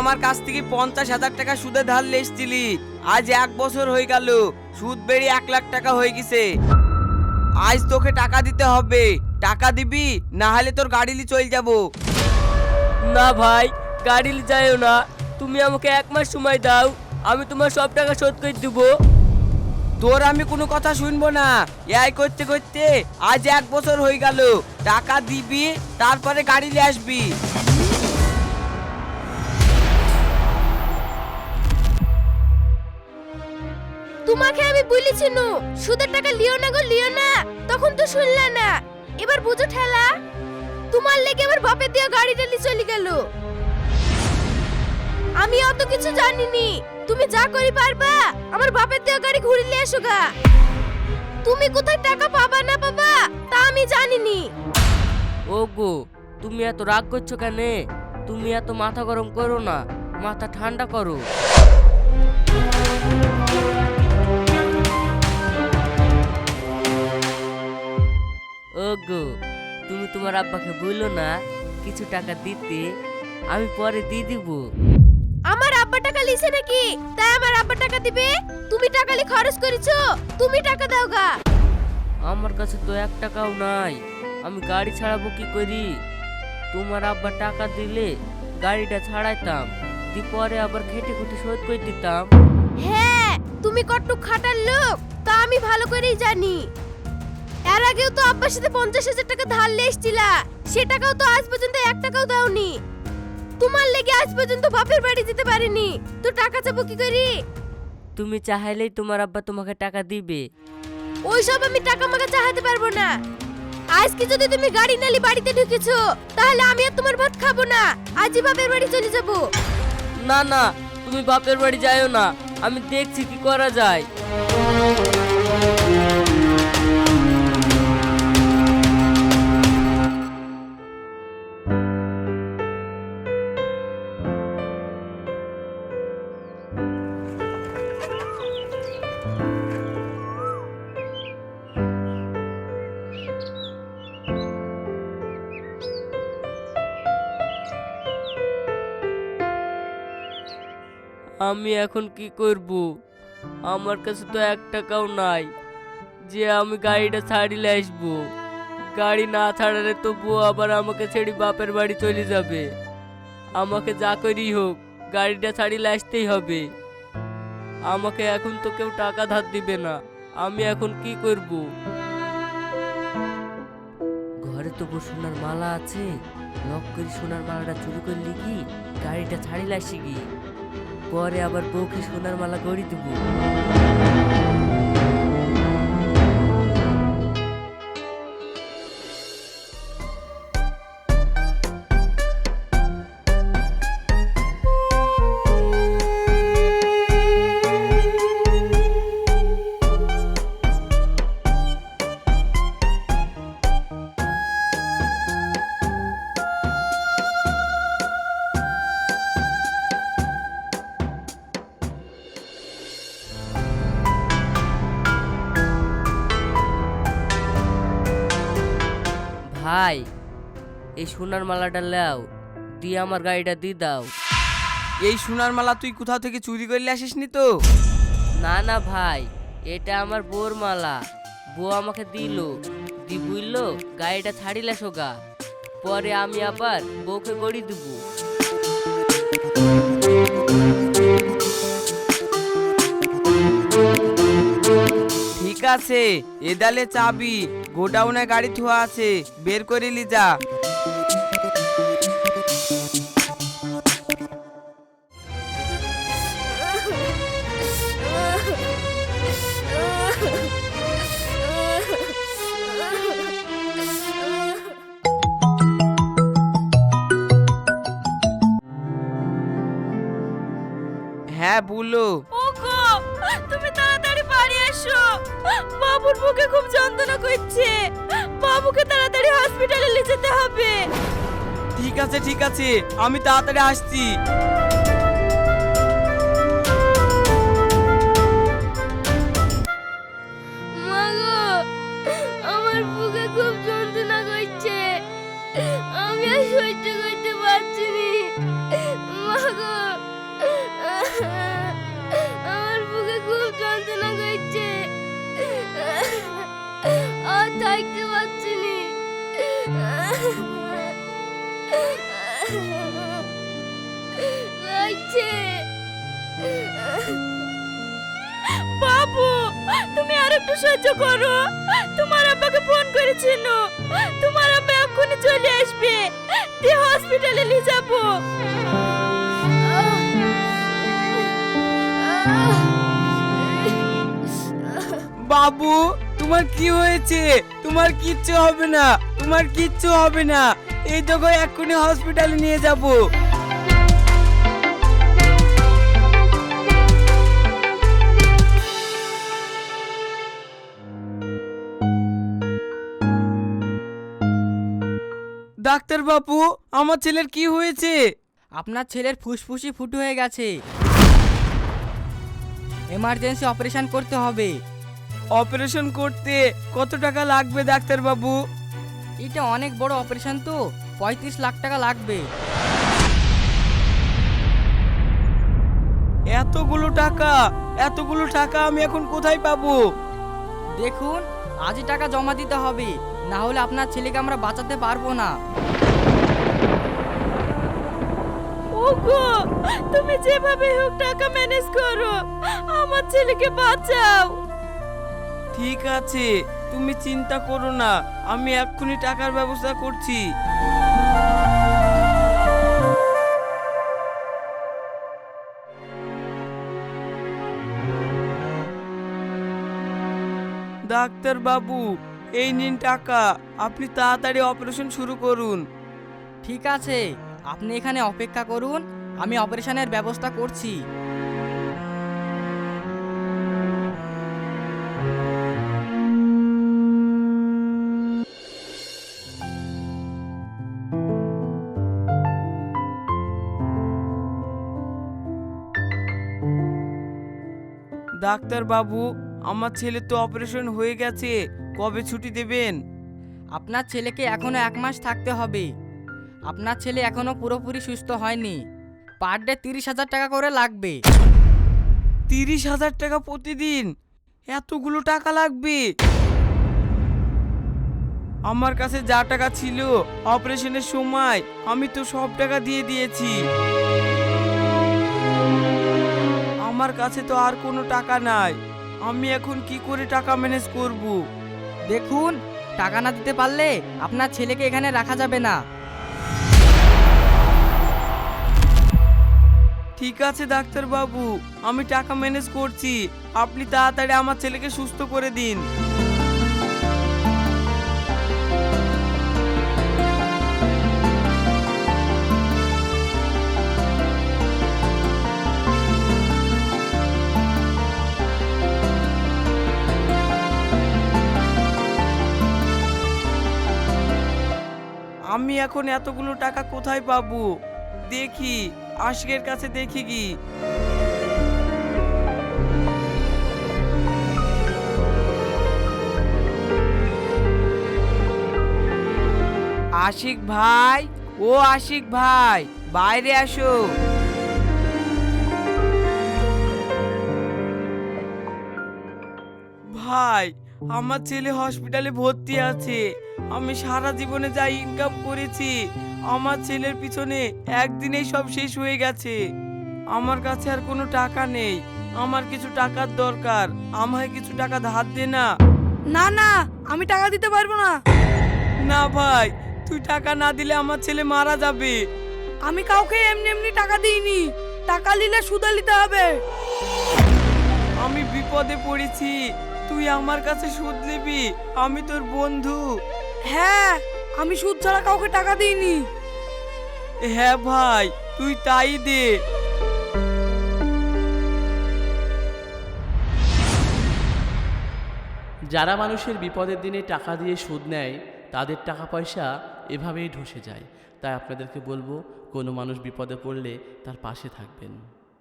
আমার কাছ থেকে পঞ্চাশ হাজার টাকা সুদে ধার লেসছিলি। আজ এক বছর হয়ে গেল সুদ বেড়ে এক লাখ টাকা হয়ে গেছে। আজ তোকে টাকা দিতে হবে। টাকা দিবি না হলে তোর গাড়ি নিয়ে চলে যাব। না ভাই গাড়ি যাইও না। তুমি আমাকে এক মাস সময় দাও আমি তোমার সব টাকা শোধ করে দেবো। তোর আমি কোনো কথা শুনব না। এই করতে করতে আজ এক বছর হয়ে গেল। টাকা দিবি তারপরে গাড়ি নিয়ে আসবি। তোমাকে আমি বলেছি নু। সুদের টাকা লিও না গো, লিও না। তখন তো শুনলে না। এবার বুঝো ঠেলা। তোমার লেগে এবার বাপের দিয়ে গাড়িটা নিয়ে চলে গেল। আমি অত কিছু জানিনি। তুমি যা করি পারবা, আমার বাপের দিয়ে গাড়ি ঘুরে নিয়ে এসো তুমি কোথায় টাকা পাবা না পাবা, তা আমি জানিনি। ও গো তুমি এত রাগ করছ কেন? তুমি এত মাথা গরম করো না, মাথা ঠান্ডা করো। ও গো তুমি তোমার আব্বাকে বলল না কিছু টাকা দিতে আমি পরে দিয়ে দিব। আমার আব্বা টাকা লিছে নাকি? তাই আমার আব্বা টাকা দিবে? তুমি টাকা লি খরচ করেছ? তুমি টাকা দাও গা। আমার কাছে তো এক টাকাও নাই আমি গাড়ি ছাড়াবো কি করি? তোমার আব্বা টাকা দিলে গাড়িটা ছাড়াইতাম দি পরে আবার খেটে খুঁটে শোধ করে দিতাম। হ্যাঁ তুমি কট্টু খাটার লোক তা আমি ভালো করেই জানি। এর আগেও তো আব্বার সাথে পঞ্চাশ হাজার টাকা ধার লে এসছিলা। সে টাকাও তো আজ পর্যন্ত এক টাকাও দাওনি। তোমার লেগে আজ পর্যন্ত বাপের বাড়ি যেতে পারিনি। তো টাকা চাবো কি করি? তুমি চাইলেই তোমার আব্বা তোমাকে টাকা দিবে। ওইসব আমি টাকা মাকা চাহাতে পারব না। আজকে যদি তুমি গাড়ি নালি বাড়িতে ঢুকেছো তাহলে আমি আর তোমার ভাত খাব না। আজই বাপের বাড়ি চলে যাব। না না তুমি বাপের বাড়ি যাইও না। আমি দেখছি কি করা যায়। আমি এখন কি করব? আমার কাছে তো এক টাকাও নাই। যে আমি গাড়িটা ছাড়িলে আসব। গাড়ি না ছাড়ালে তো বউ আবার আমাকে ছেড়ে বাপের বাড়ি চলে যাবে। আমাকে যা করি হোক, গাড়িটা ছাড়িলে আসতেই হবে। আমাকে এখন তো কেউ টাকা ধার দিবে না। আমি এখন কি করব? ঘরে তো বউ সোনার মালা আছে। লক করে সোনার মালাটা চুরি করলি কি? গাড়িটা ছাড়িলে আসি কি? পরে আবার বউকে সোনার মালা গড়ি দেবো। ভাই এই সোনার মালাটা লাও দিয়ে আমার গাড়িটা দিয়ে দাও। এই সোনার মালা তুই কোথাও থেকে চুরি করলে আসিস নি তো? না না ভাই এটা আমার বোর মালা। বউ আমাকে দিল দি বুঝলো গাড়িটা ছাড়িলা সোগা। পরে আমি আবার বউকে গড়ি দেবো। ঠিক আছে এদালে চাবি। গোডাউনে গাড়ি থোয়া আছে। বের করে লি যা। বুকে খুব যন্ত্রণা করছে। বাবুকে তাড়াতাড়ি হসপিটালে নিয়ে যেতে হবে। ঠিক আছে ঠিক আছে। আমি তাড়াতাড়ি আসছি। লাগছে বাবু, তুমি আর একটু সহ্য করো। তোমার আব্বাকে ফোন করেছিল। তোমার আব্বা এক্ষুনি চলে আসবে। দিয়ে হসপিটালে নিয়ে যাব। বাবু, তোমার কি হয়েছে? তোমার কিচ্ছু হবে না। তোমার কিচ্ছু হবে না। এই তোকে এক্ষুনি হসপিটালে নিয়ে যাব। ডাক্তার বাবু আমার ছেলের কি হয়েছে? আপনার ছেলের ফুসফুসি ফুটো হয়ে গেছে। এমার্জেন্সি অপারেশন করতে হবে। অপারেশন করতে কত টাকা লাগবে ডাক্তার বাবু এটা অনেক বড় অপারেশন তো। পঁয়ত্রিশ লাখ টাকা লাগবে। এতগুলো টাকা এতগুলো টাকা আমি এখন কোথায় পাবো? দেখুন আজই টাকা জমা দিতে হবে না হলে আপনার ছেলেকে আমরা বাঁচাতে পারব না। ওগো তুমি যেভাবে হোক টাকা ম্যানেজ করো আমার ছেলেকে বাঁচাও। ঠিক আছে তুমি চিন্তা করো না, আমি এক্ষুনি টাকার ব্যবস্থা করছি। ডাক্তার বাবু এই নিন টাকা, আপনি তাড়াতাড়ি অপারেশন শুরু করুন। ঠিক আছে, আপনি এখানে অপেক্ষা করুন, আমি অপারেশনের ব্যবস্থা করছি। ডাক্তার বাবু আমার ছেলে তো অপারেশন হয়ে গেছে কবে ছুটি দেবেন? আপনার ছেলেকে এখনও এক মাস থাকতে হবে। আপনার ছেলে এখনও পুরোপুরি সুস্থ হয়নি। পার ডে তিরিশ হাজার টাকা করে লাগবে। তিরিশ হাজার টাকা প্রতিদিন? এতগুলো টাকা লাগবে? আমার কাছে যা টাকা ছিল অপারেশনের সময় আমি তো সব টাকা দিয়ে দিয়েছি। আমার কাছে তো আর কোনো টাকা নাই। আমি এখন কি করে টাকা ম্যানেজ করব? দেখুন টাকা না দিতে পারলে আপনার ছেলেকে এখানে রাখা যাবে না। ঠিক আছে ডাক্তার বাবু আমি টাকা ম্যানেজ করছি। আপনি তাড়াতাড়ি আমার ছেলেকে সুস্থ করে দিন। এখন এতগুলো টাকা কোথায় পাবো? দেখি, আশিকের কাছে দেখি কি। আশিক ভাই, ও আশিক ভাই, বাইরে আসো। ভাই আমার ছেলে হসপিটালে ভর্তি আছে। আমি সারা জীবনে যা ইনকাম করেছি আমার ছেলের পিছনে একদিনেই সব শেষ হয়ে গেছে। আমার কাছে আর কোনো টাকা নেই। আমার কিছু টাকার দরকার। আমায় কিছু টাকা ধার দে না। না না আমি টাকা দিতে পারব না। না ভাই তুই টাকা না দিলে আমার ছেলে মারা যাবে। আমি কাউকে এমনি এমনি টাকা দিইনি। টাকা নিলে সুদে নিতে হবে। আমি বিপদে পড়েছি। তুই আমার কাছে সুদ নিবি আমি তোর বন্ধু। হ্যাঁ আমি সুদ ছাড়া কাউকে টাকা দিইনি। হ্যাঁ ভাই তুই তাই দে। যারা মানুষের বিপদের দিনে টাকা দিয়ে সুদ নেয় তাদের টাকা পয়সা এভাবেই ঢসে যায়। তাই আপনাদেরকে বলব কোনো মানুষ বিপদে পড়লে তার পাশে থাকবেন।